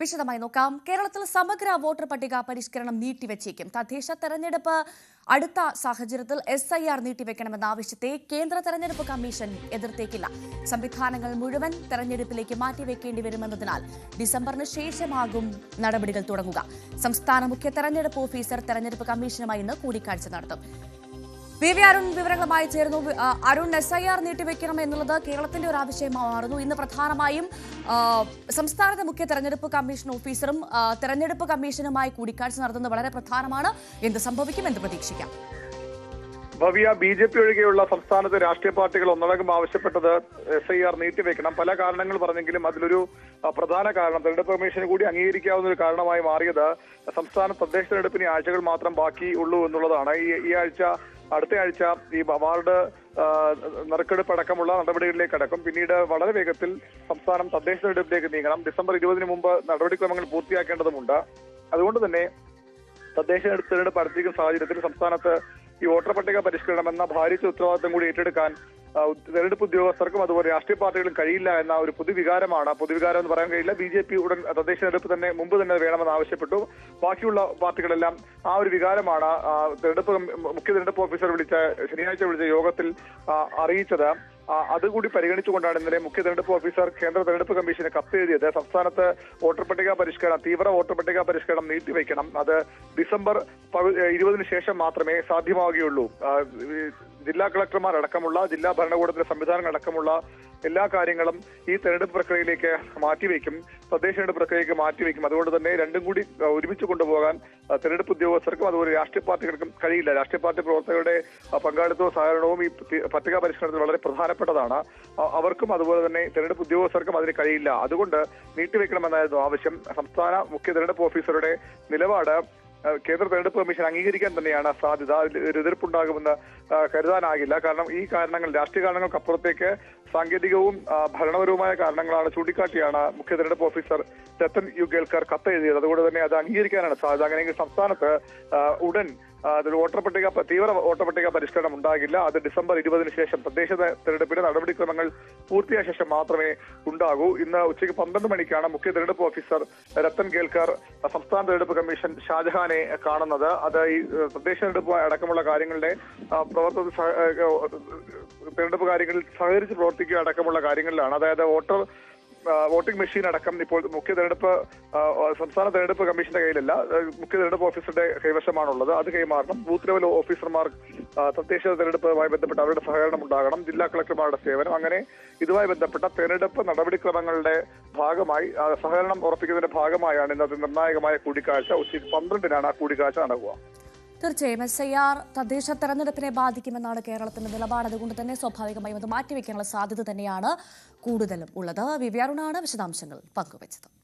വിശദമായി നോക്കാം. കേരളത്തിൽ സമഗ്ര വോട്ടർ പട്ടിക പരിഷ്കരണം നീട്ടിവെച്ചേക്കും. തദ്ദേശ തെരഞ്ഞെടുപ്പ് അടുത്ത സാഹചര്യത്തിൽ എസ് ഐ ആർ നീട്ടിവെക്കണമെന്ന ആവശ്യത്തെ കേന്ദ്ര തെരഞ്ഞെടുപ്പ് കമ്മീഷൻ എതിർത്തേക്കില്ല. സംവിധാനങ്ങൾ മുഴുവൻ തെരഞ്ഞെടുപ്പിലേക്ക് മാറ്റിവെക്കേണ്ടി വരുമെന്നതിനാൽ ഡിസംബറിന് ശേഷമാകും നടപടികൾ തുടങ്ങുക. സംസ്ഥാന മുഖ്യ തെരഞ്ഞെടുപ്പ് ഓഫീസർ തെരഞ്ഞെടുപ്പ് കമ്മീഷനുമായി ഇന്ന് കൂടിക്കാഴ്ച നടത്തും. വി വി അരുൺ വിവരങ്ങളുമായി ചേർന്നു അരുൺ എസ് ഐ ആർ നീട്ടിവെക്കണം എന്നുള്ളത് കേരളത്തിന്റെ ഒരു ആവശ്യമായിരുന്നു. ഇന്ന് പ്രധാനമായും സംസ്ഥാനത്തെ മുഖ്യ തെരഞ്ഞെടുപ്പ് കമ്മീഷൻ ഓഫീസറും തെരഞ്ഞെടുപ്പ് കമ്മീഷനുമായി കൂടിക്കാഴ്ച നടത്തുന്നത് വളരെ പ്രധാനമാണ്. എന്ത് സംഭവിക്കും എന്ന് പ്രതീക്ഷിക്കാം. ഭവ്യ ബി ജെ പി ഒഴികെയുള്ള സംസ്ഥാനത്തെ രാഷ്ട്രീയ പാർട്ടികൾ ഒന്നടങ്കം ആവശ്യപ്പെട്ടത് എസ് ഐ ആർ നീട്ടിവെക്കണം. പല കാരണങ്ങൾ പറഞ്ഞെങ്കിലും അതിലൊരു പ്രധാന കാരണം തെരഞ്ഞെടുപ്പ് കമ്മീഷന് കൂടി അംഗീകരിക്കാവുന്ന ഒരു കാരണമായി മാറിയത് സംസ്ഥാന തദ്ദേശ തെരഞ്ഞെടുപ്പിന് ആഴ്ചകൾ മാത്രം ബാക്കി ഉള്ളൂ എന്നുള്ളതാണ്. ഈ ഈ ആഴ്ച അടുത്ത ആഴ്ച ഈ ആഹ്, നറുക്കെടുപ്പ് അടക്കമുള്ള നടപടികളിലേക്ക് അടക്കും. പിന്നീട് വളരെ വേഗത്തിൽ സംസ്ഥാനം തദ്ദേശ തെരഞ്ഞെടുപ്പിലേക്ക് നീങ്ങണം. ഡിസംബർ ഇരുപതിന് മുമ്പ് നടപടിക്രമങ്ങൾ പൂർത്തിയാക്കേണ്ടതുണ്ട് അതുകൊണ്ട് തന്നെ തദ്ദേശ തെരഞ്ഞെടുപ്പ് അടുത്തിരിക്കുന്ന സാഹചര്യത്തിൽ സംസ്ഥാനത്ത് ഈ വോട്ടർ പട്ടിക പരിഷ്കരണം എന്ന ഭാരിച്ച ഉത്തരവാദിത്തം കൂടി ഏറ്റെടുക്കാൻ തെരഞ്ഞെടുപ്പ് ഉദ്യോഗസ്ഥർക്കും അതുപോലെ രാഷ്ട്രീയ പാർട്ടികളും കഴിയില്ല എന്ന ഒരു പൊതുവികാരമാണ്. പൊതുവികാരം എന്ന് പറയാൻ കഴിയില്ല. ബി ജെ പി ഉടൻ തദ്ദേശ തെരഞ്ഞെടുപ്പ് തന്നെ മുമ്പ് തന്നെ വേണമെന്ന് ആവശ്യപ്പെട്ടു. ബാക്കിയുള്ള പാർട്ടികളെല്ലാം ആ ഒരു വികാരമാണ് തെരഞ്ഞെടുപ്പ് മുഖ്യ തെരഞ്ഞെടുപ്പ് ഓഫീസർ വിളിച്ച ശനിയാഴ്ച വിളിച്ച യോഗത്തിൽ അറിയിച്ചത്. അതുകൂടി പരിഗണിച്ചുകൊണ്ടാണ് ഇന്നലെ മുഖ്യ തെരഞ്ഞെടുപ്പ് ഓഫീസർ കേന്ദ്ര തെരഞ്ഞെടുപ്പ് കമ്മീഷന് കത്തെഴുതിയത്. സംസ്ഥാനത്ത് വോട്ടർ പട്ടിക പരിഷ്കരണം തീവ്ര വോട്ടർ പട്ടിക പരിഷ്കരണം നീട്ടിവെക്കണം. അത് ഡിസംബർ ഇരുപതിന് ശേഷം മാത്രമേ സാധ്യമാവുകയുള്ളൂ. ജില്ലാ കളക്ടർമാരടക്കമുള്ള ജില്ലാ ഭരണകൂടത്തിലെ സംവിധാനങ്ങൾ അടക്കമുള്ള എല്ലാ കാര്യങ്ങളും ഈ തെരഞ്ഞെടുപ്പ് പ്രക്രിയയിലേക്ക് മാറ്റിവെക്കും തദ്ദേശ തെരഞ്ഞെടുപ്പ് പ്രക്രിയയിലേക്ക് മാറ്റിവെക്കും. അതുകൊണ്ട് തന്നെ രണ്ടും കൂടി ഒരുമിച്ച് കൊണ്ടുപോകാൻ തെരഞ്ഞെടുപ്പ് ഉദ്യോഗസ്ഥർക്കും അതുപോലെ രാഷ്ട്രീയ പാർട്ടികൾക്കും കഴിയില്ല. രാഷ്ട്രീയ പാർട്ടി പ്രവർത്തകരുടെ പങ്കാളിത്തവും സഹകരണവും ഈ പി- പരിഷ്കരണത്തിൽ വളരെ പ്രധാനപ്പെട്ടതാണ്. അവർക്കും അതുപോലെ തന്നെ തെരഞ്ഞെടുപ്പ് ഉദ്യോഗസ്ഥർക്കും അതിന് കഴിയില്ല. അതുകൊണ്ട് നീട്ടിവെക്കണമെന്നായിരുന്നു ആവശ്യം. സംസ്ഥാന മുഖ്യ തെരഞ്ഞെടുപ്പ് ഓഫീസറുടെ നിലപാട് കേന്ദ്ര തെരഞ്ഞെടുപ്പ് കമ്മീഷൻ അംഗീകരിക്കാൻ തന്നെയാണ് സാധ്യത. എതിർപ്പുണ്ടാകുമെന്ന് കരുതാനാകില്ല. കാരണം ഈ കാരണങ്ങൾ രാഷ്ട്രീയ കാരണങ്ങൾക്കപ്പുറത്തേക്ക് സാങ്കേതികവും ഭരണപരവുമായ കാരണങ്ങളാണ് ചൂണ്ടിക്കാട്ടിയാണ് മുഖ്യ തെരഞ്ഞെടുപ്പ് ഓഫീസർ രത്തൻ യു കത്തെഴുതിയത്. അതുകൊണ്ട് തന്നെ അത് അംഗീകരിക്കാനാണ് സാധ്യത. അങ്ങനെയെങ്കിൽ സംസ്ഥാനത്ത് ഉടൻ ആ, അതൊരു വോട്ടർ പട്ടിക തീവ്ര വോട്ടർ പട്ടിക പരിഷ്കരണം ഉണ്ടാകില്ല. അത് ഡിസംബർ ഇരുപതിന് ശേഷം തദ്ദേശ തെരഞ്ഞെടുപ്പിന്റെ നടപടിക്രമങ്ങൾ പൂർത്തിയായ ശേഷം മാത്രമേ ഉണ്ടാകൂ. ഇന്ന് ഉച്ചയ്ക്ക് പന്ത്രണ്ട് മണിക്കാണ് മുഖ്യ തെരഞ്ഞെടുപ്പ് ഓഫീസർ രത്തൻ കേൽക്കർ സംസ്ഥാന തെരഞ്ഞെടുപ്പ് കമ്മീഷൻ ഷാജഹാനെ കാണുന്നത്. അത് ഈ തദ്ദേശ തെരഞ്ഞെടുപ്പ് അടക്കമുള്ള കാര്യങ്ങളുടെ പ്രവർത്തന തെരഞ്ഞെടുപ്പ് കാര്യങ്ങളിൽ സഹകരിച്ച് പ്രവർത്തിക്കുക അടക്കമുള്ള കാര്യങ്ങളിലാണ്. അതായത് വോട്ടർ വോട്ടിംഗ് മെഷീൻ അടക്കം ഇപ്പോൾ മുഖ്യ തെരഞ്ഞെടുപ്പ് സംസ്ഥാന തെരഞ്ഞെടുപ്പ് കമ്മീഷന്റെ കയ്യിലല്ല മുഖ്യ തെരഞ്ഞെടുപ്പ് ഓഫീസറുടെ കൈവശമാണുള്ളത്. അത് കൈമാറണം. ബൂത്ത് ലെവൽ ഓഫീസർമാർ തദ്ദേശ തെരഞ്ഞെടുപ്പുമായി ബന്ധപ്പെട്ട് അവരുടെ സഹകരണം ഉണ്ടാകണം. ജില്ലാ കളക്ടർമാരുടെ സേവനം. അങ്ങനെ ഇതുമായി ബന്ധപ്പെട്ട തെരഞ്ഞെടുപ്പ് നടപടിക്രമങ്ങളുടെ ഭാഗമായി സഹകരണം ഉറപ്പിക്കുന്നതിന്റെ ഭാഗമായാണ് ഇന്നത്തെ നിർണായകമായ കൂടിക്കാഴ്ച. ഉച്ചയ്ക്ക് പന്ത്രണ്ടിനാണ് ആ കൂടിക്കാഴ്ച നടക്കുക. തീർച്ചയായും എസ് ഐ ആർ തദ്ദേശ തെരഞ്ഞെടുപ്പിനെ ബാധിക്കുമെന്നാണ് കേരളത്തിന്റെ നിലപാട്. അതുകൊണ്ട് തന്നെ സ്വാഭാവികമായും അത് മാറ്റിവെക്കാനുള്ള സാധ്യത തന്നെയാണ് കൂടുതലും ഉള്ളത്. വി വി വിശദാംശങ്ങൾ പങ്കുവച്ചത്.